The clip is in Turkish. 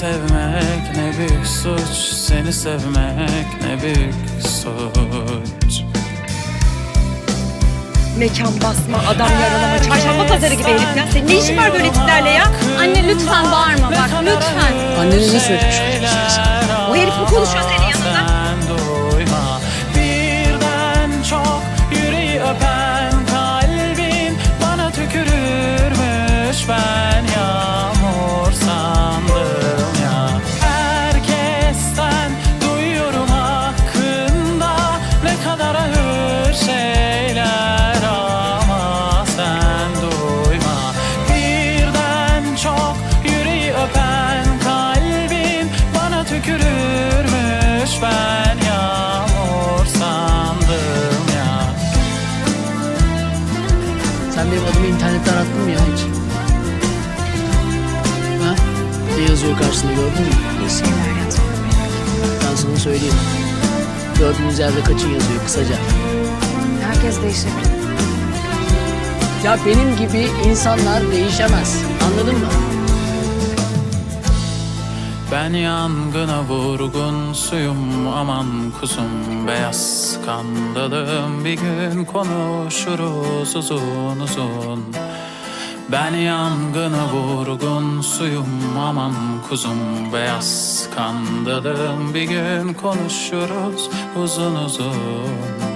sevmek ne büyük suç Seni sevmek ne büyük suç Mekan basma, adam yaralama, çarşamba pazarı gibi herif ya. Senin ne işin var böyle tiplerle ya? Anne lütfen bağırma bak lütfen. Annene ne söylemiş O herif mi konuşuyor senin Sen benim adımı internette arattın mı ya hiç? Ha? Ne yazıyor karşısında gördün mü? İyi şeyler yazıyor. Ben sana söyleyeyim. Gördüğünüz yerde kaçın yazıyor kısaca. Herkes değişebilir. Ya benim gibi insanlar değişemez. Anladın mı? Ben yangına vurgun suyum aman kuzum Beyaz skandalım bir gün konuşuruz uzun uzun. Ben yangına vurgun suyum aman kuzum Beyaz skandalım bir gün konuşuruz uzun uzun